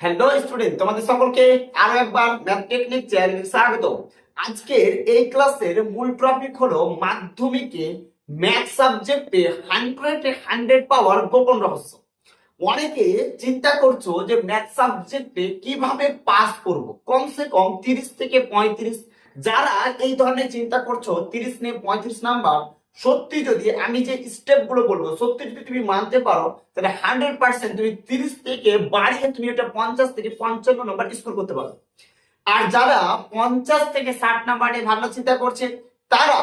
Hello student তোমাদের সকলকে আরও একবার ম্যাথ টেকনিক চ্যানেলে স্বাগত আজকের এই ক্লাসের মূল টপিক হলো মাধ্যমিকে ম্যাথ সাবজেক্টে হান্ড্রেডে হান্ড্রেড পাওয়ার গোপন রহস্য। অনেকে চিন্তা করছ যে ম্যাথ সাবজেক্টে কীভাবে পাস করব? কমসে কম তিরিশ থেকে পঁয়ত্রিশ। যারা এই ধরনের চিন্তা করছ, তিরিশ নিয়ে পঁয়ত্রিশ নাম্বার সত্যি যদি আমি যে স্টেপগুলো বলব, সত্যি যদি তুমি মানতে পারো, তাহলে হান্ড্রেড পার্সেন্ট তুমি তিরিশ থেকে বাড়িয়ে তুমি এটা পঞ্চাশ থেকে পঞ্চান্ন নম্বর স্কোর করতে পারো। আর যারা পঞ্চাশ থেকে ষাট নাম্বারে ভালো চিন্তা করছে, তারা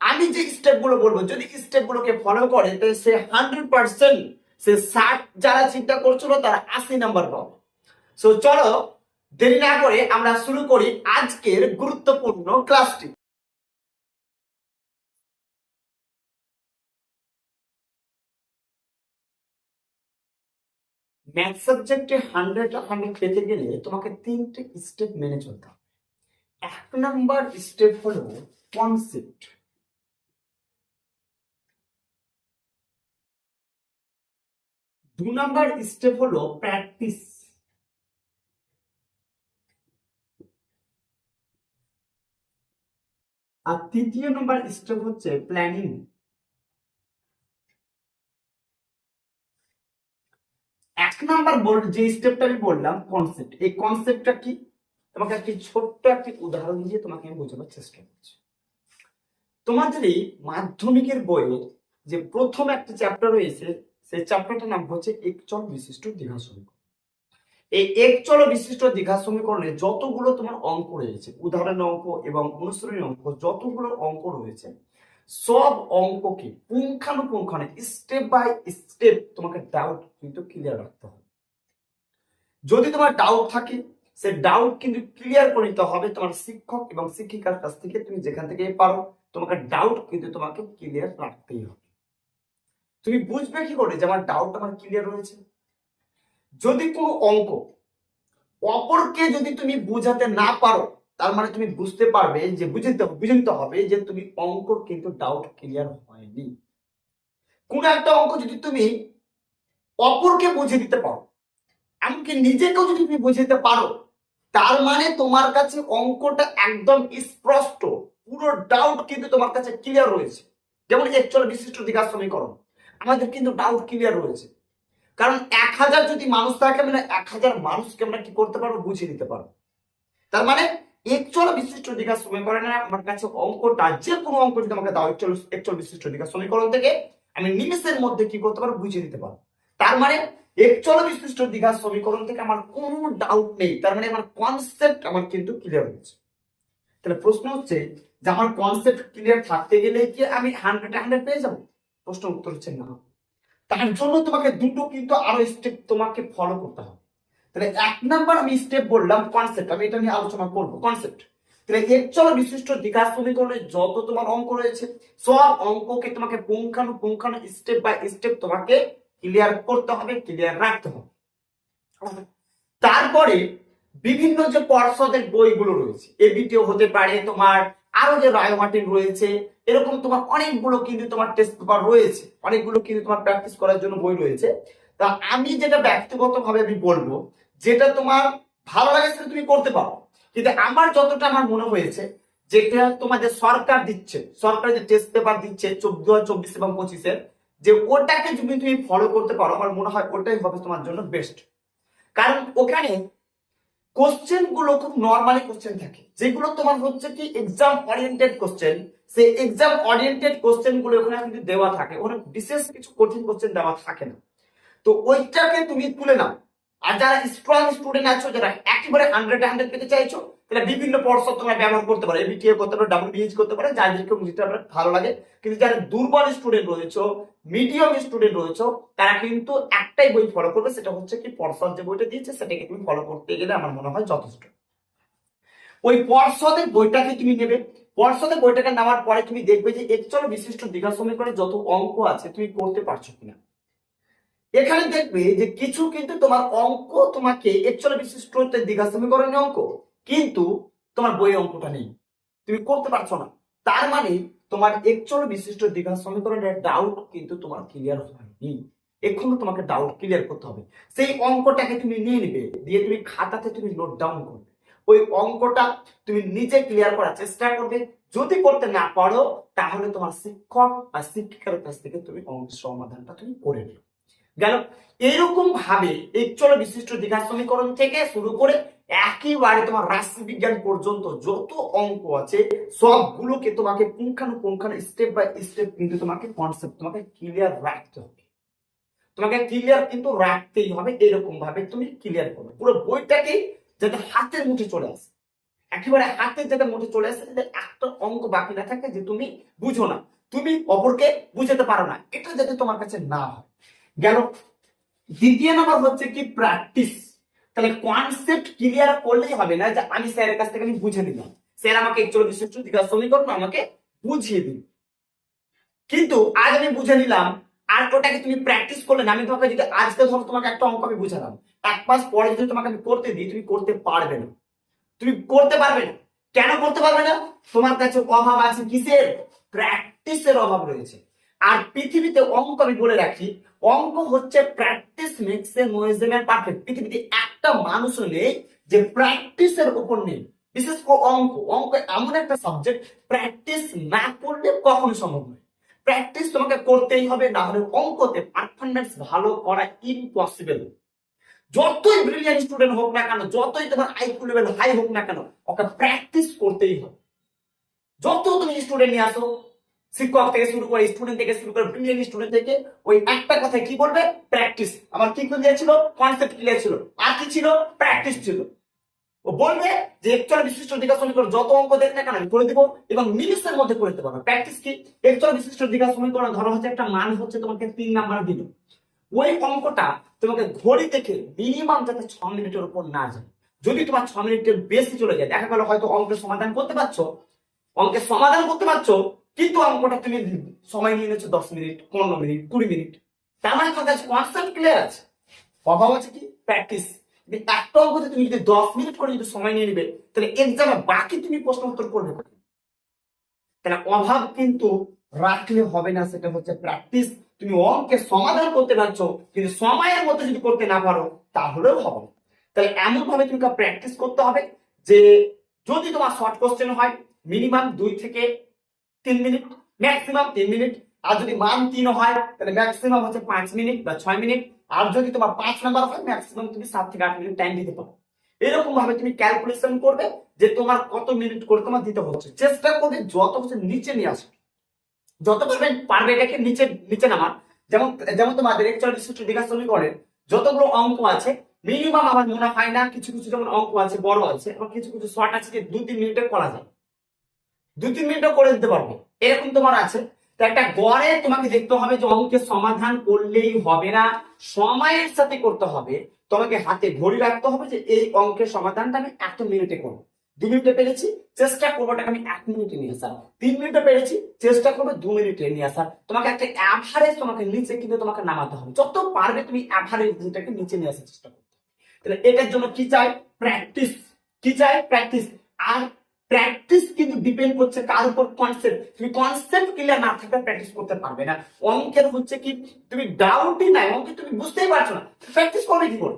আমি যে স্টেপগুলো বলব, যদি স্টেপ গুলোকে ফলো করে, তাহলে সে হান্ড্রেড পার্সেন্ট সে ষাট যারা চিন্তা করছিল, তারা আশি নাম্বার পাবে। সো চলো দেরি না করে আমরা শুরু করি আজকের গুরুত্বপূর্ণ ক্লাসটি ম্যাথ সাবজেক্টে হান্ড্রেড হান্ড্রেড পেতে গেলে তোমাকে তিনটে স্টেপ মেনে চলতে হবে। এক নাম্বার স্টেপ হলো কনসেপ্ট দু নাম্বার স্টেপ হলো প্র্যাকটিস আর তৃতীয় নাম্বার স্টেপ হচ্ছে প্ল্যানিং এক নাম্বার যে স্টেপটা আমি বললাম কনসেপ্ট এই কনসেপ্টটা কি? তোমাকে একটি ছোট্ট একটি উদাহরণ দিয়ে তোমাকে আমি বোঝাবার চেষ্টা করছি। তোমার এই মাধ্যমিকের বইয়ে যে প্রথম একটা চ্যাপ্টার রয়েছে, সেই চ্যাপ্টারটার নাম হচ্ছে একচল বিশিষ্ট দীঘা সমীকরণ। এই একচল বিশিষ্ট দীঘা সমীকরণে যতগুলো তোমার অঙ্ক রয়েছে উদাহরণ অঙ্ক এবং অনুসরণী অঙ্ক, যতগুলো অঙ্ক রয়েছে সব অঙ্ককে পুঙ্খানুপুঙ্খানে স্টেপ বাই স্টেপ তোমাকে ডাউট কিন্তু ক্লিয়ার রাখতে হবে। যদি তোমার ডাউট থাকে, সে ডাউট কিন্তু ক্লিয়ার করে নিতে হবে তোমার শিক্ষক এবং শিক্ষিকার কাছ থেকে, তুমি যেখান থেকে পারো, তোমাকে ডাউট কিন্তু তোমাকে ক্লিয়ার রাখতেই হবে। তুমি বুঝবে কি করে যে আমার ডাউট আমার ক্লিয়ার রয়েছে? যদি কোনো অঙ্ক অপরকে যদি তুমি বুঝাতে না পারো তার মানে তুমি বুঝতে পারবে যে বুঝতে বুঝে নিতে হবে যে তুমি অঙ্ক কিন্তু ডাউট ক্লিয়ার হয়নি। কোন একটা অঙ্ক যদি তুমি অপরকে বুঝিয়ে দিতে পারো, এমনকি নিজেকেও যদি তুমি বুঝে দিতে পারো, তার মানে তোমার কাছে অঙ্কটা একদম স্পষ্ট, পুরো ডাউট কিন্তু তোমার কাছে ক্লিয়ার রয়েছে। যেমন একচল বিশিষ্ট দ্বিঘাত সমীকরণ, আমাদের কিন্তু ডাউট ক্লিয়ার রয়েছে। কারণ এক হাজার যদি মানুষ থাকে মানে এক হাজার মানুষকে আমরা কি করতে পারব? বুঝিয়ে দিতে পারব। তার মানে একচল বিশিষ্ট দীঘা সমীকরণে আমার কাছে অঙ্কটা যে কোনো অঙ্ক যদি আমাকে দাও, একচল একচল বিশিষ্ট দীঘা সমীকরণ থেকে, আমি নিমেষের মধ্যে কি করতে পারব? বুঝিয়ে দিতে পারব। তার মানে একচল বিশিষ্ট দীঘা সমীকরণ থেকে আমার কোনো ডাউট নেই। তার মানে আমার কনসেপ্ট আমার কিন্তু ক্লিয়ার হয়েছে। তাহলে প্রশ্ন হচ্ছে যে, আমার কনসেপ্ট ক্লিয়ার থাকতে গেলে কি আমি হান্ড্রেড হান্ড্রেড পেয়ে যাব? প্রশ্ন উত্তর হচ্ছে না। তার জন্য তোমাকে দুটো কিন্তু আরও স্টেপ তোমাকে ফলো করতে হবে। তাহলে এক নাম্বার আমি স্টেপ বললাম কনসেপ্ট আমি এটা নিয়ে আলোচনা করব কনসেপ্ট তাহলে একচল বিশিষ্ট দ্বিঘাত সমীকরণে যত তোমার অঙ্ক রয়েছে, সব অঙ্ককে তোমাকে পুঙ্খানু পুঙ্খানু স্টেপ বাই স্টেপ তোমাকে ক্লিয়ার করতে হবে ক্লিয়ার রাখতে হবে। তারপরে বিভিন্ন যে পর্ষদের বইগুলো রয়েছে, এবিটিও হতে পারে তোমার, আরও যে রায় মার্টিন রয়েছে, এরকম তোমার অনেকগুলো কিন্তু তোমার টেস্ট পেপার রয়েছে, অনেকগুলো কিন্তু তোমার প্র্যাকটিস করার জন্য বই রয়েছে। তা আমি যেটা ব্যক্তিগত ভাবে আমি বলব, যেটা তোমার ভালো লাগে সেটা তুমি করতে পারো। কিন্তু আমার যতটা আমার মনে হয়েছে, যেটা তোমাদের সরকার দিচ্ছে, সরকার যে টেস্ট পেপার দিচ্ছে দু হাজার চব্বিশ এবং পঁচিশের যে ওটাকে যদি তুমি ফলো করতে পারো, আমার মনে হয় ওটাই হবে তোমার জন্য বেস্ট কারণ ওখানে কোশ্চেনগুলো খুব নর্মালি কোশ্চেন থাকে। যেগুলো তোমার হচ্ছে কি এক্সাম ওরিয়েন্টেড কোশ্চেন সেই এক্সাম ওরিয়েন্টেড কোশ্চেনগুলো ওখানে কিন্তু দেওয়া থাকে। ওখানে বিশেষ কিছু কঠিন কোশ্চেন দেওয়া থাকে না। তো ওইটাকে তুমি তুলে নাও। আর যারা স্ট্রং স্টুডেন্ট আছো, যারা একেবারে হান্ড্রেড হান্ড্রেড পেতে চাইছো তাহলে বিভিন্ন পর্ষদ তোমরা ব্যবহার করতে পারো এবিটিএ করতে পারো ডাব্লিউবিএইচ করতে পারো যাদেরকে যেটা ভালো লাগে। কিন্তু যারা দুর্বল স্টুডেন্ট রয়েছে মিডিয়াম স্টুডেন্ট রয়েছে, তারা কিন্তু একটাই বই ফলো করবে, সেটা হচ্ছে কি পর্ষদ যে বইটা দিয়েছে, সেটাকে তুমি ফলো করতে গেলে আমার মনে হয় যথেষ্ট। ওই পর্ষদের বইটাকে তুমি নেবে। পর্ষদের বইটাকে নেওয়ার পরে তুমি দেখবে যে একচল বিশিষ্ট দীঘা সমীকরণে যত অঙ্ক আছে, তুমি করতে পারছ কিনা। এখানে দেখবে যে কিছু কিন্তু তোমার অঙ্ক তোমাকে একচল বিশিষ্ট দীঘা সমীকরণের অঙ্ক, কিন্তু তোমার বই অঙ্কটা নেই। তুমি করতে পারছ না। তার মানে তোমার একচল বিশিষ্ট দীঘা সমীকরণের ডাউট কিন্তু তোমার ক্লিয়ার হয়নি। এখনও তোমাকে ডাউট ক্লিয়ার করতে হবে। সেই অঙ্কটাকে তুমি নিয়ে নিবে, দিয়ে তুমি খাতাতে তুমি নোট ডাউন করবে। ওই অঙ্কটা তুমি নিজে ক্লিয়ার করার চেষ্টা করবে। যদি করতে না পারো, তাহলে তোমার শিক্ষক বা শিক্ষিকার কাছ থেকে তুমি অঙ্ক সমাধানটা তুমি করে নিও। গেল। এরকম ভাবে এই চলো বিশিষ্ট দীঘা সমীকরণ থেকে শুরু করে একেবারে তোমার রাশি বিজ্ঞান পর্যন্ত যত অঙ্ক আছে, সবগুলোকে তোমাকে পুঙ্খানুপুঙ্খানু স্টেপ বাই স্টেপ কিন্তু তোমাকে কনসেপ্ট তোমাকে ক্লিয়ার রাখতে হবে। তোমাকে ক্লিয়ার কিন্তু রাখতেই হবে, এরকম ভাবে তুমি ক্লিয়ার করবে পুরো বইটাকে যাতে হাতের মুঠে চলে আসে। একেবারে হাতের যাতে মুঠে চলে আসে, যাতে একটা অঙ্ক বাকি না থাকে যে তুমি বুঝো না। তুমি অপরকে বুঝাতে পারো না। এটা যাতে তোমার কাছে না হয়। গেল। দ্বিতীয় নাম্বার হচ্ছে কি প্র্যাকটিস তাহলে কনসেপ্ট ক্লিয়ার করলেই হবে না যে আমি স্যারের কাছ থেকে আমি বুঝে নিলাম। স্যার আমাকে একচল্লিশ বিশিষ্ট দীঘা সমীকরণ আমাকে বুঝিয়ে দিন কিন্তু আজ আমি বুঝে নিলাম, আর ওটাকে তুমি প্র্যাকটিস করলে না, আমি তোমাকে যদি আজকে ধরো তোমাকে একটা অঙ্ক আমি বুঝালাম, এক মাস পরে যদি তোমাকে আমি করতে দিই, তুমি করতে পারবে না। তুমি করতে পারবে না। কেন করতে পারবে না? তোমার কাছে অভাব আছে কিসের? প্র্যাকটিসের অভাব রয়েছে। আর পৃথিবীতে অঙ্ক আমি বলে রাখি, অঙ্ক হচ্ছে practice makes a measurement perfect পৃথিবীতে একটা মানুষও নেই যে প্র্যাকটিসের উপর নেই। বিশেষ করে অঙ্ক। অঙ্ক এমন একটা সাবজেক্ট প্র্যাকটিস না করলে কখনো সম্ভব নয়। প্র্যাকটিস তোমাকে করতেই হবে, না হলে অঙ্কতে পারফরমেন্স ভালো করা ইম্পসিবল যতই ব্রিলিয়ান্ট স্টুডেন্ট হোক না কেন, যতই তোমার আইকিউ লেভেল হাই হোক না কেন, ওকে প্র্যাকটিস করতেই হবে। যত তুমি স্টুডেন্ট নিয়ে আসো শিক্ষক থেকে শুরু করে স্টুডেন্ট থেকে শুরু করে ব্রিলিয়ান্ট স্টুডেন্ট থেকে ওই একটা কথা কি বলবে? প্র্যাকটিস আমার কি ক্লিয়ার ছিল? কনসেপ্ট ক্লিয়ার ছিল। আর কি ছিল? প্র্যাকটিস ছিল। ও বলবে যে একচল বিশিষ্ট দীঘা সমীকরণ যত অঙ্ক দেখ না কেন আমি করে দিব এবং মিনিটসের মধ্যে করে দিতে পারবে। প্র্যাকটিস কি? একচল বিশিষ্ট দীঘা সমীকরণ ধরো হচ্ছে একটা মান হচ্ছে তোমাকে তিন নাম্বার দিল। ওই অঙ্কটা তোমাকে ঘড়ি দেখে মিনিমাম যাতে ছ মিনিটের উপর না যায়। যদি তোমার ছ মিনিটের বেশি চলে যায়, দেখা গেল হয়তো অঙ্কের সমাধান করতে পারছ। অঙ্কের সমাধান করতে পারছ কিন্তু অঙ্কটা তুমি সময় নিয়ে নিচ্ছ দশ মিনিট, পনেরো মিনিট, কুড়ি মিনিট। তার মানে তোমার কাছে কনসেপ্ট ক্লিয়ার আছে। অভাব আছে কি? প্র্যাকটিস একটা অঙ্কতে তুমি যদি দশ মিনিট করে যদি সময় নিয়ে নিবে, তাহলে এক্সামে বাকি তুমি প্রশ্ন উত্তর করবে তাহলে অভাব কিন্তু রাখলে হবে না, সেটা হচ্ছে প্র্যাকটিস তুমি অঙ্কের সমাধান করতে পারছ, কিন্তু সময়ের মধ্যে যদি করতে না পারো, তাহলেও হবে না। তাহলে এমন ভাবে তুমি প্র্যাকটিস করতে হবে যে যদি তোমার শর্ট কোশ্চেন হয় মিনিমাম দুই থেকে তিন মিনিট ম্যাক্সিমাম তিন মিনিট। আর যদি মান তিন হয়, তাহলে ম্যাক্সিমাম হচ্ছে পাঁচ মিনিট বা ছয় মিনিট। আর যদি তোমার পাঁচ নাম্বার হয় ম্যাক্সিমাম তুমি সাত থেকে আট মিনিট টাইম দিতে পারো। এরকম ভাবে তুমি ক্যালকুলেশন করবে যে তোমার কত মিনিট করে তোমার দিতে হচ্ছে। চেষ্টা করবে যত হচ্ছে নিচে নিয়ে আসবে যত পারবেন পারবে এটাকে নিচে নিচে নামার। যেমন যেমন তোমাদের একচল বিশিষ্ট দীঘা সমীকরণের। যতগুলো অঙ্ক আছে মিনিমাম আমার মনে হয় না, কিছু কিছু যেমন অঙ্ক আছে, বড় আছে এবং কিছু কিছু শর্ট আছে যে দু তিন মিনিটে করা যায়। দু তিন মিনিটও করে দিতে পারব। এরকম তোমার আছে। তো একটা গড়ে তোমাকে দেখতে হবে যে অঙ্কের সমাধান করলেই হবে না, সময়ের সাথে করতে হবে। তোমাকে হাতে ঘড়ি রাখতে হবে যে এই অঙ্কের সমাধানটা আমি এত মিনিটে করব। দু মিনিটে পেরেছি, চেষ্টা করব আমি এক মিনিটে নিয়ে আসার। তিন মিনিটে পেরেছি, চেষ্টা করব দু মিনিটে নিয়ে আসার। তোমাকে একটা অ্যাভারেজ তোমাকে নিচে কিন্তু তোমাকে নামাতে হবে। যত পারবে তুমি অ্যাভারেজ যেটাকে নিচে নিয়ে আসার চেষ্টা করতে হবে। তাহলে এটার জন্য কি চাই? প্র্যাকটিস কি চাই? প্র্যাকটিস আর প্র্যাকটিস কিন্তু ডিপেন্ড করছে কার উপর কনসেপ্ট তুমি কনসেপ্ট ক্লিয়ার না থাকলে প্র্যাকটিস করতে পারবে না। অঙ্কের হচ্ছে কি, তুমি ডাউটই নাই, অঙ্কে তুমি বুঝতেই পারছ না। প্র্যাকটিস করবে কি করে?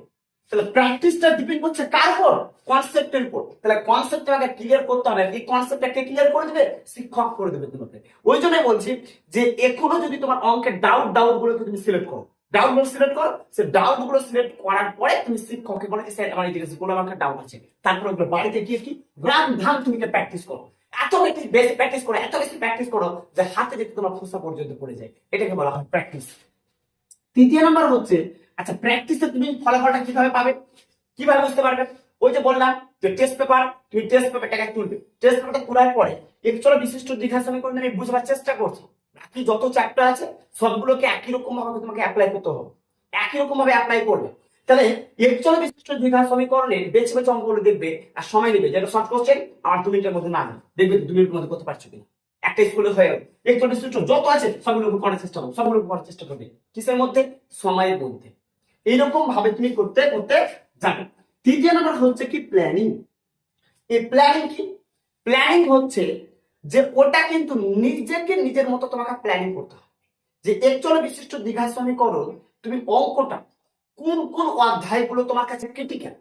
তাহলে প্র্যাকটিসটা ডিপেন্ড করছে কার উপর? কনসেপ্টের উপর। তাহলে কনসেপ্ট তোমাকে ক্লিয়ার করতে হবে। এই কনসেপ্টটাকে ক্লিয়ার করে দেবে? শিক্ষক করে দেবে তোমাকে। ওই জন্যই বলছি যে এখনও যদি তোমার অঙ্কের ডাউট ডাউট গুলোকে তুমি সিলেক্ট করো। ডাউটগুলো সিলেক্ট করো। সে ডাউটগুলো সিলেক্ট করার পরে তুমি শিক্ষককে বলো স্যার, আমার জিনিসগুলো আমার ডাউট আছে তারপরে ওগুলো বাড়িতে গিয়ে কি? গ্রাম ধাম তুমি প্র্যাকটিস করো। এত বেশি বেশি প্র্যাকটিস করো, এত বেশি প্র্যাকটিস করো যে হাতে যেতে তোমার ফুসা পর্যন্ত পড়ে যায়। এটাকে বলা হয় প্র্যাকটিস তৃতীয় নাম্বার হচ্ছে আচ্ছা প্র্যাকটিসে তুমি ফলাফলটা কীভাবে পাবে? কীভাবে বুঝতে পারবে? ওই যে বললাম যে টেস্ট পেপার তুমি টেস্ট পেপারটাকে তুলবে। টেস্ট পেপারটা তোলার পরে একচুয়ালি বিশিষ্ট দীঘা সমীকরণ আমি বুঝবার চেষ্টা করছ। বাকি যত চ্যাপ্টার আছে, সবগুলোকে একই রকম ভাবে তোমাকে অ্যাপ্লাই করতে হবে। একই রকম ভাবে অ্যাপ্লাই করবে। তাহলে একচুয়ালি বিশিষ্ট দীঘা সমীকরণের বেছে বেছে অঙ্কগুলো দেখবে আর সময় নেবে যেটা শর্ট কোশ্চেন আমার দু মিনিটের মধ্যে না। দেখবে দু মিনিটের মধ্যে করতে পারছ কিনা। একটা স্কুলে হয়ে গেল। একচুয়ালি বিশিষ্ট যত আছে সবগুলো করার চেষ্টা করো সবগুলো করার চেষ্টা করবে। কিসের মধ্যে? সময়ের মধ্যে। এইরকম ভাবে তুমি করতে করতে যাবে তৃতীয় নাম্বার হচ্ছে কি? প্ল্যানিং এই প্ল্যানিং কি? প্ল্যানিং হচ্ছে যে ওটা কিন্তু নিজেকে নিজের মতো তোমাকে প্ল্যানিং করতে হবে। যে একচল বিশিষ্ট দীঘা সমীকরণ তুমি অঙ্কটা কোন কোন অধ্যায়গুলো তোমার কাছে ক্রিটিক্যাল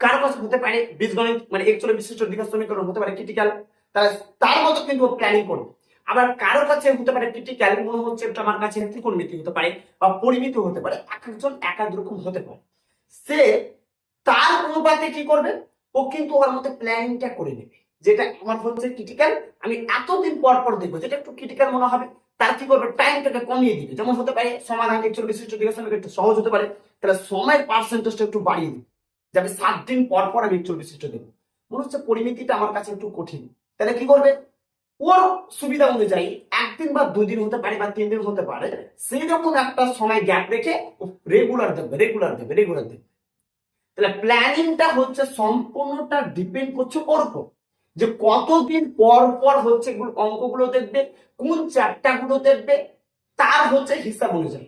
কারও কাছে হতে পারে বীজগণিত মানে একচল্লিশ বিশিষ্ট দীঘা সমীকরণ হতে পারে ক্রিটিক্যাল তাহলে তার মতো কিন্তু প্ল্যানিং করবে। আবার কারও কাছে হতে পারে ক্রিটিক্যাল মনে হচ্ছে এটা আমার কাছে ত্রিকোণমিতি হতে পারে বা পরিমিতি হতে পারে, এক একজন এক এক রকম হতে পারে। সে তার অনুপাতে কি করবে? ও কিন্তু ওর মধ্যে প্ল্যানিংটা করে নেবে। যেটা আমার হচ্ছে ক্রিটিক্যাল আমি এতদিন পর পর দেখব, যেটা একটু ক্রিটিক্যাল মনে হবে, তার কি করবে? টাইমটাকে কমিয়ে দিবে। যেমন হতে পারে সমাধান দীঘা সমীকরণ একটু সহজ হতে পারে, তাহলে সময়ের পার্সেন্টেজটা একটু বাড়িয়ে দিবে। যে আমি সাত দিন পর পর আমি একচল্লিশ বিশিষ্ট দেবো মনে হচ্ছে পরিমিতিটা আমার কাছে একটু কঠিন। তাহলে কি করবে? ওর সুবিধা অনুযায়ী একদিন বা দুই দিন হতে পারে বা তিন দিন হতে পারে সেই রকম একটা সময় গ্যাপ রেখে রেগুলার দেবে রেগুলার দেবে রেগুলার দেবে তাহলে প্ল্যানিংটা হচ্ছে সম্পূর্ণটা ডিপেন্ড করছে ওর উপর। যে কতদিন পর পর হচ্ছে অঙ্কগুলো দেখবে, কোন চ্যাপ্টারগুলো দেখবে, তার হচ্ছে হিসাব অনুযায়ী।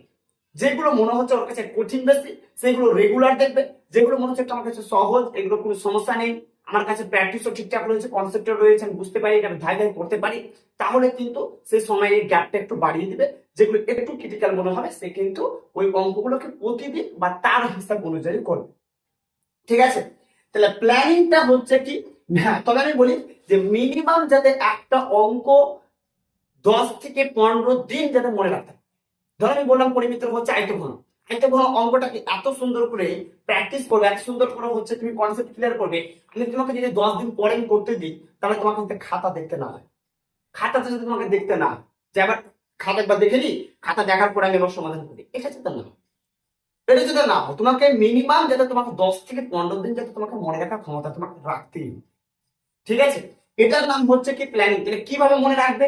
যেগুলো মনে হচ্ছে ওর কাছে কঠিন বেশি, সেগুলো রেগুলার দেখবে। যেগুলো মনে হচ্ছে আমার কাছে সহজ, এগুলো কোনো সমস্যা নেই। আমার কাছে প্র্যাকটিসও ঠিকঠাক রয়েছে কনসেপ্টও রয়েছে, আমি বুঝতে পারি আমি ধাই ধাই করতে পারি। তাহলে কিন্তু সেই সময়ে গ্যাপটা একটু বাড়িয়ে দিবে। যেগুলো একটু ক্রিটিক্যাল মনে হবে, সে কিন্তু ওই অঙ্কগুলোকে প্রতিদিন বা তার হিসাব অনুযায়ী করবে। ঠিক আছে? তাহলে প্ল্যানিংটা হচ্ছে কি? হ্যাঁ তবে আমি বলি যে মিনিমাম যাতে একটা অঙ্ক দশ থেকে পনেরো দিন যাতে মনে রাখতে। ধরো আমি বললাম পরিমিত হচ্ছে আইটো ঘন। আইটো ঘন অঙ্কটাকে এত সুন্দর করে প্র্যাকটিস করবে, এত সুন্দর করে হচ্ছে তুমি কনসেপ্ট ক্লিয়ার করবে, আমি তোমাকে যদি দশ দিন পরে করতে দিই, তাহলে তোমাকে কিন্তু খাতা দেখতে না হয়। খাতাতে যদি তোমাকে দেখতে না যে আবার খাতা একবার দেখে নিই, খাতা দেখার পরে আমি আবার সমাধান করি। এটা যাতে না। এটা যাতে না। তোমাকে মিনিমাম যাতে তোমাকে দশ থেকে পনেরো দিন যাতে তোমাকে মনে রাখার ক্ষমতা তোমাকে রাখতেই। ঠিক আছে? এটার নাম হচ্ছে কি প্ল্যানিং তাহলে কীভাবে মনে রাখবে?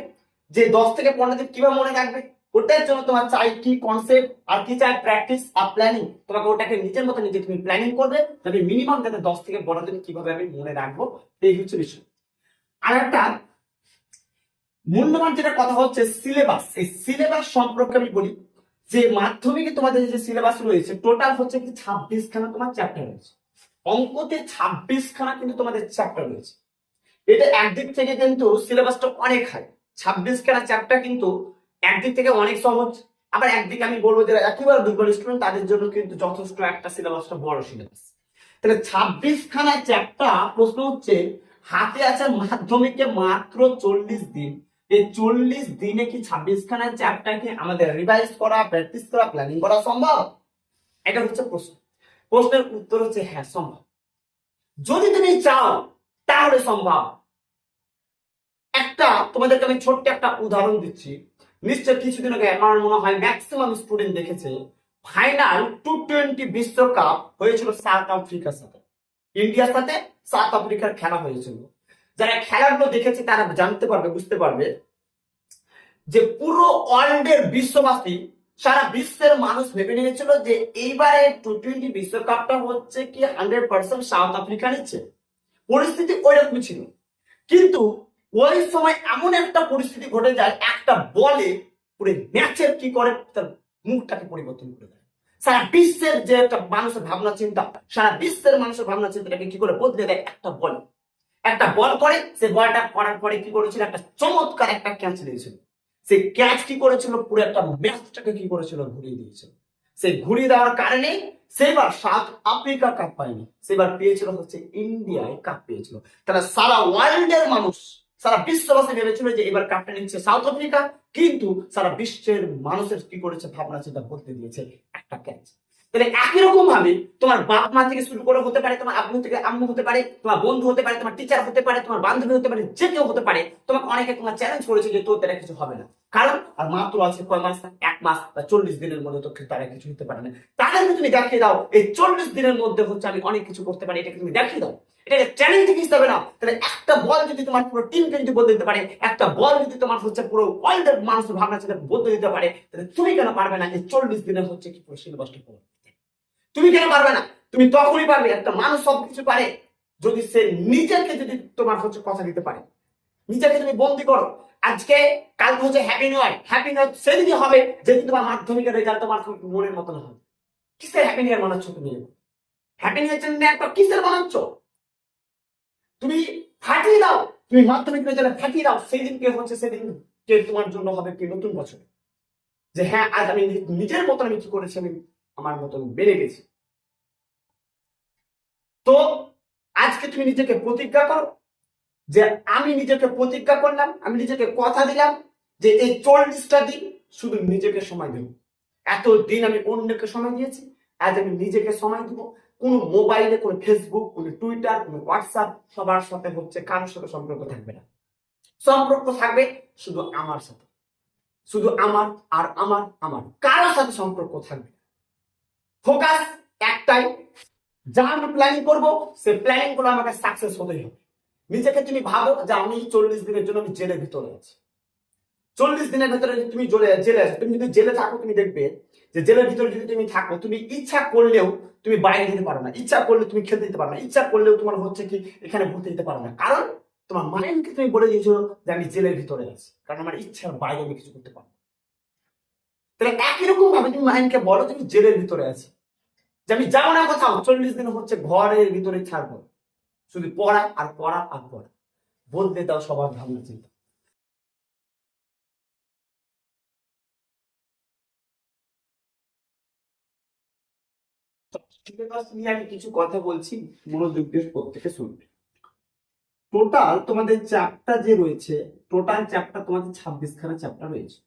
যে দশ থেকে পনেরো দিন কীভাবে মনে রাখবে? ওটার জন্য তোমার চাই কি কনসেপ্ট আর কি চাই প্র্যাকটিস আর প্ল্যানিং তোমাকে ওটাকে নিজের মতো নিজে তুমি প্ল্যানিং করবে তবে মিনিমাম যাতে দশ থেকে পনেরো দিন কীভাবে আমি মনে রাখব, এই হচ্ছে বিষয়। আর একটা মূল্যবান যেটা কথা হচ্ছে সিলেবাস এই সিলেবাস সম্পর্কে আমি বলি যে মাধ্যমিকে তোমাদের যে সিলেবাস রয়েছে টোটাল হচ্ছে কি ছাব্বিশ খানা তোমার চ্যাপ্টার রয়েছে। অঙ্কতে ছাব্বিশ খানা কিন্তু তোমাদের চ্যাপ্টার রয়েছে। এটা একদিক থেকে কিন্তু সিলেবাসটা অনেক হাই ছাব্বিশ খানা চ্যাপ্টার কিন্তু একদিক থেকে অনেক সহজ। আবার একদিকে আমি বলব যারা একেবারে দুর্বল স্টুডেন্ট তাদের জন্য কিন্তু যথেষ্ট একটা সিলেবাসটা বড় সিলেবাস। তাহলে ছাব্বিশ খানা চ্যাপ্টার প্রশ্ন হচ্ছে, হাতে আছে মাধ্যমিকে মাত্র চল্লিশ দিন। এই চল্লিশ দিনে কি ছাব্বিশ খানা চ্যাপ্টারকে আমাদের রিভাইজ করা প্র্যাকটিস করা প্ল্যানিং করা সম্ভব? এটা হচ্ছে প্রশ্ন। প্রশ্নের উত্তর হচ্ছে হ্যাঁ সম্ভব। যদি তুমি চাও তাহলে সম্ভব। একটা, তোমাদেরকে আমি ছোট্ট একটা উদাহরণ দিচ্ছি। নিশ্চয় কিছুদিন আগে আমার মনে হয় ম্যাক্সিমাম স্টুডেন্ট দেখেছে ফাইনাল টু টোয়েন্টি বিশ্বকাপ হয়েছিল সাউথ আফ্রিকার সাথে। ইন্ডিয়ার সাথে সাউথ আফ্রিকার খেলা হয়েছিল। যারা খেলাগুলো দেখেছে তারা জানতে পারবে, বুঝতে পারবে যে পুরো ওয়ার্ল্ডের বিশ্ববাসী, সারা বিশ্বের মানুষ ভেবে নিয়েছিল যে এইবারে টু টোয়েন্টি বিশ্বকাপটা হচ্ছে কি হান্ড্রেড পার্সেন্ট সাউথ আফ্রিকা নিচ্ছে পরিস্থিতি ওইরকমই ছিল। কিন্তু ওই সময় এমন একটা পরিস্থিতি ঘটে যায়, একটা বলে পুরো ম্যাচের কি করে তার মুখটাকে পরিবর্তন করে দেয়। সারা বিশ্বের যে একটা মানুষের ভাবনা চিন্তা, সারা বিশ্বের মানুষের ভাবনা চিন্তাটাকে কি করে বদলে দেয়? একটা বল। একটা বল করে, সে বলটা করার পরে কি করেছিল? একটা চমৎকার একটা ক্যাচ দিয়েছিল। সেই ক্যাচ কি করেছিল? পুরো একটা ম্যাচটাকে কি করেছিল? ঘুরিয়ে দিয়েছিল। সেই ঘুরিয়ে দেওয়ার কারণে সেবার সাউথ আফ্রিকা কাপ পায়নি। সেবার পেয়েছিল হচ্ছে ইন্ডিয়ায় কাপ পেয়েছিল। তাহলে সারা ওয়ার্ল্ডের মানুষ, সারা বিশ্ববাসী ভেবেছিল যে এবার কাপটা নিচ্ছে সাউথ আফ্রিকা কিন্তু সারা বিশ্বের মানুষের কি করেছে, ভাবনা চিন্তা বদলে দিয়েছে একটা ক্যাচ তাহলে একই রকম ভাবে তোমার বাপ মা থেকে শুরু করে হতে পারে, তোমার আব্বু থেকে আম্মু হতে পারে, তোমার বন্ধু হতে পারে, তোমার টিচার হতে পারে, তোমার বান্ধবী হতে পারে, যে কেউ হতে পারে, তোমাকে অনেকে তোমার চ্যালেঞ্জ করেছে যে তোর দ্বারা কিছু হবে না। কারণ আর মাত্র আছে কয় মাস? এক মাস বা চল্লিশ দিনের মধ্যে তো তারা কিছু হতে পারে না। তাদেরকে তুমি দেখিয়ে দাও, এই চল্লিশ দিনের মধ্যে হচ্ছে আমি অনেক কিছু করতে পারি, এটাকে তুমি দেখিয়ে দাও। এটাকে চ্যালেঞ্জিং হিসাবে তাহলে একটা বল যদি তোমার পুরো টিমকে যদি বদলে দিতে পারে, একটা বল যদি তোমার হচ্ছে পুরো ওয়ার্ল্ডের মানুষের ভাবনা বদলে দিতে পারে, তাহলে তুমি কেন পারবে না এই চল্লিশ দিনের হচ্ছে কি পুরো তুমি কেন পারবে না? তুমি তখনই পারবে, একটা মানুষ সবকিছু পারে, যদি সে নিজেকে যদি তোমার হচ্ছে কথা দিতে পারে। নিজেকে তুমি বন্দি করো। আজকে কাল হচ্ছে হ্যাপি নয় হ্যাপি ইয়ার সেদিনই হবে, যেদিন তোমার মাধ্যমিকের রেজাল্ট তোমার খুব মনের মতন হবে। কিসের হ্যাপি নিউ ইয়ার মানাচ্ছ তুমি হ্যাপি নিউ ইয়ার একটা কিসের বানাচ্ছ তুমি ফাটিয়ে দাও, তুমি মাধ্যমিক রেজাল্ট ফাটিয়ে দাও সেই দিনকে হচ্ছে, সেদিন কে তোমার জন্য হবে কি নতুন বছর। যে হ্যাঁ আজ আমি নিজের মতন আমি কি করেছি, আমি আমার মতন বেড়ে গেছে। তো, আজকে তুমি নিজেকে প্রতিজ্ঞা করো যে আমি নিজেকে প্রতিজ্ঞা করলাম, আমি নিজেকে কথা দিলাম যে এই চল্লিশটা দিন শুধু নিজেকে সময় দেব। এত দিন আমি অন্যকে সময় দিয়েছি, আজ আমি নিজেকে সময় দিব। কোনো মোবাইলে, কোনো ফেসবুক কোনো টুইটার কোনো হোয়াটসঅ্যাপ সবার সাথে হচ্ছে, কারোর সাথে সম্পর্ক থাকবে না। সম্পর্ক থাকবে শুধু আমার সাথে। শুধু আমার আর আমার আমার। কারোর সাথে সম্পর্ক থাকবে ফোকাস একটাই যা আমি প্ল্যানিং করব, সে প্ল্যানিংগুলো আমাকে সাকসেস হতেই হবে। নিজেকে তুমি ভাবো যে আমি চল্লিশ দিনের জন্য আমি জেলের ভিতরে আছি। চল্লিশ দিনের ভিতরে যদি তুমি জেলে জেলে তুমি যদি জেলে থাকো, তুমি দেখবে যে জেলের ভিতরে যদি তুমি থাকো, তুমি ইচ্ছা করলেও তুমি বাইরে যেতে পারো না। ইচ্ছা করলে তুমি খেলতে যেতে পারো না। ইচ্ছা করলেও তোমার হচ্ছে কি, এখানে ঘুরতে যেতে পারো না। কারণ তোমার মাইন্ডকে তুমি বলে দিয়েছ যে আমি জেলের ভিতরে আছি। কারণ আমার ইচ্ছার বাইরে আমি কিছু করতে পারব তাহলে একই রকম ভাবে তুমি মাইন্ডকে বলো তুমি জেলের ভিতরে আছি। যে আমি যাব না কোথাও, চল্লিশ দিন হচ্ছে ঘরের ভিতরে থাকব শুধু পড়া আর পড়া আর পড়া। বলতে দাও সবার ভাবনা চিন্তা। নিয়ে আমি কিছু কথা বলছি মনোযোগ দিয়ে প্রত্যেকে শুনবে। টোটাল তোমাদের চ্যাপ্টার যে রয়েছে টোটাল চ্যাপ্টার তোমাদের ছাব্বিশ খানা চ্যাপ্টার রয়েছে।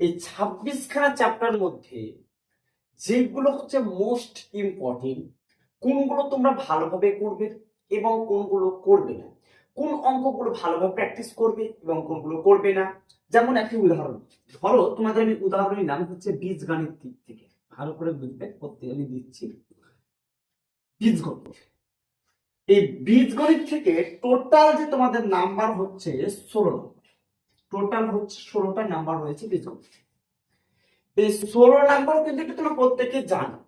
এই ছাব্বিশ খানা চ্যাপ্টার মধ্যে যেগুলো হচ্ছে মোস্ট ইম্পর্টেন্ট কোনগুলো তোমরা ভালোভাবে করবে এবং কোনগুলো করবে না? কোন অঙ্কগুলো ভালোভাবে প্র্যাকটিস করবে এবং কোনগুলো করবে না? যেমন একটি উদাহরণ। ধরো, তোমাদের আমি উদাহরণের নাম হচ্ছে বীজ বীজগণিত দিক থেকে। ভালো করে বুঝবে, করতে আমি দিচ্ছি। বীজগণিত। এই বীজগণিত থেকে টোটাল যে তোমাদের নাম্বার হচ্ছে ষোলো নম্বর টোটাল হচ্ছে ষোলোটা নাম্বার রয়েছে বীজগণিত। এই ষোলো নাম্বার কিন্তু তোমরা প্রত্যেকে জানো।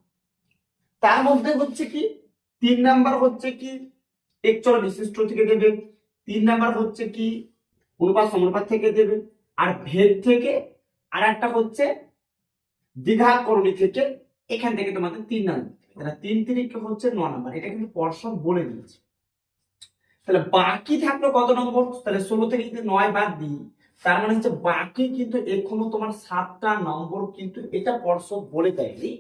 তার মধ্যে হচ্ছে কি? তিন নাম্বার হচ্ছে কি? একচল বিশিষ্ট থেকে দেবে। তিন নাম্বার হচ্ছে কি? অনুপাত, সমানুপাত থেকে দেবে। আর ভেদ থেকে আর একটা হচ্ছে দ্বিঘাত করণী থেকে এখান থেকে তোমাদের তিন নাম্বার তাহলে তিন তিরিকে হচ্ছে ন নাম্বার। এটা কিন্তু পর্ষদ বলে দিয়েছে। তাহলে বাকি থাকল কত নম্বর? তাহলে ষোলো থেকে যদি নয় বাদ দিই, তার মানে হচ্ছে বাকি কিন্তু এখনও তোমার সাতটা নম্বর কিন্তু এটা পর্ষদ বলে দেয়নি।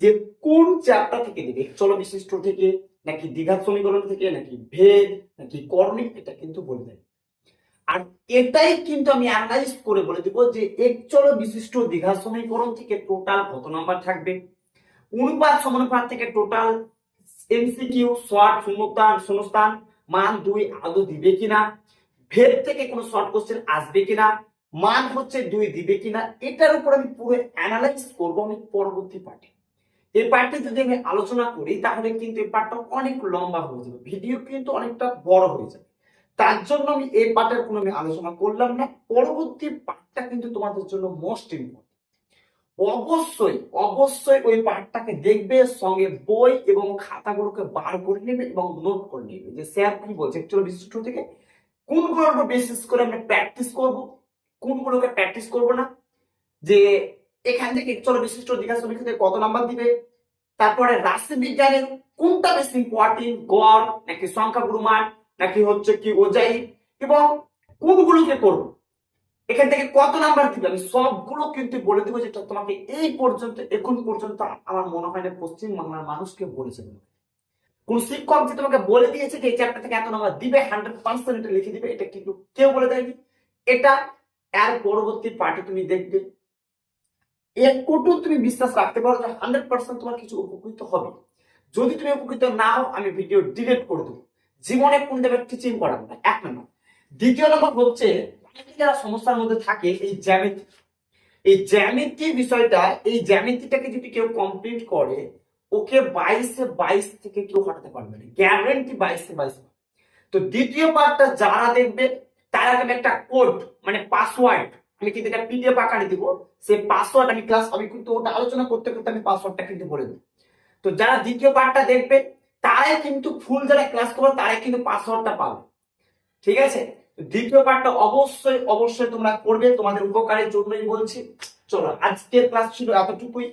যে কোন চ্যাপ্টার থেকে দেবে চলো বিশিষ্ট থেকে, নাকি দ্বিঘাত সমীকরণ থেকে, নাকি ভেদ, নাকি করণী এটা কিন্তু বলে দেয়। আর এটাই কিন্তু আমি অ্যানালাইজ করে বলে দিব যে এক একচল বিশিষ্ট দ্বিঘাত সমীকরণ থেকে টোটাল কত নাম্বার থাকবে? অনুপাত সমানুপাত থেকে টোটাল এমসিকিউ শর্ট শূন্যস্থান শূন্যস্থান, মান দুই আদৌ দিবে কিনা? ভেদ থেকে কোনো শর্ট কোশ্চেন আসবে কিনা? মান হচ্ছে দুই, দিবে কিনা? এটার উপর আমি পুরো অ্যানালাইজ করব আমি পরবর্তী পার্টে এই পার্টে যদি আমি আলোচনা করি, তাহলে কিন্তু এই পার্টটা অনেক লম্বা হয়ে যাবে। ভিডিও কিন্তু অনেকটা বড় হয়ে যাবে। তার জন্য আমি এই পার্টের কোনো আমি আলোচনা করলাম না। পরবর্তী পার্টটা কিন্তু তোমাদের জন্য মোস্ট অবশ্যই অবশ্যই ওই পার্টটাকে দেখবে, সঙ্গে বই এবং খাতাগুলোকে বার করে নেবে এবং নোট করে নেবে যে, স্যার, কি বলছে? একচুয়াল বিশিষ্ট থেকে। কোনগুলোর উপর বেসিস করে আমরা প্র্যাকটিস করব? কোনগুলোকে প্র্যাকটিস করব না? যে এখান থেকে চলো বিশিষ্ট জিজ্ঞাসা থেকে কত নাম্বার দিবে? তারপরে রাশি বিজ্ঞানের কোনটা বেশি ইম্পর্টেন্ট গড়, নাকি সংখ্যা গুরুমান, নাকি হচ্ছে কি ওজাই এবং কোনগুলোকে করব? এখান থেকে কত নাম্বার দিবে? আমি সবগুলো কিন্তু বলে দেবো যেটা তোমাকে এই পর্যন্ত, এখন পর্যন্ত আমার মনে হয় না পশ্চিম বাংলার মানুষকে বলেছে কোন শিক্ষক যে তোমাকে বলে দিয়েছে যে এই চ্যাপ্টার থেকে এত নাম্বার দিবে হান্ড্রেড পার্সেন্ট লিখে দিবে, এটা কিন্তু কেউ বলে দেয়নি। এটা এর পরবর্তী পার্টি তুমি দেখবে। একটু তুমি বিশ্বাস রাখতে পারো যে হান্ড্রেড পার্সেন্ট তোমার কিছু উপকৃত হবে। যদি তুমি উপকৃত না হও, আমি ভিডিও ডিলিট করে দেবো। জীবনে কোন দেবে টিচিং করাবো না, এক নম্বর। দ্বিতীয় নম্বর হচ্ছে যারা সমস্যার মধ্যে থাকে, এই জ্যামিতি। এই জ্যামিতি বিষয়টা, এই জ্যামিতিটাকে যদি কেউ কমপ্লিট করে, ওকে বাইশে বাইশ থেকে কেউ হটাতে পারবে না। গ্যারেন্টি বাইশে বাইশ। তো দ্বিতীয় পার্টটা যারা দেখবে, তারা আমি একটা কোড মানে পাসওয়ার্ড আমি কিন্তু এটা পিডিএফ আকারে দিব। সেই পাসওয়ার্ড আমি ক্লাস আমি কিন্তু ওটা আলোচনা করতে করতে আমি পাসওয়ার্ডটা কিন্তু বলে দেবো। তো যারা দ্বিতীয় পার্টটা দেখবে, তারাই কিন্তু ফুল যারা ক্লাস করবে, তারাই কিন্তু পাসওয়ার্ডটা পাবে। ঠিক আছে? দ্বিতীয় পার্টটা অবশ্যই অবশ্যই তোমরা করবে। তোমাদের উপকারের জন্যই বলছি। চলো, আজকের ক্লাস ছিল এতটুকুই।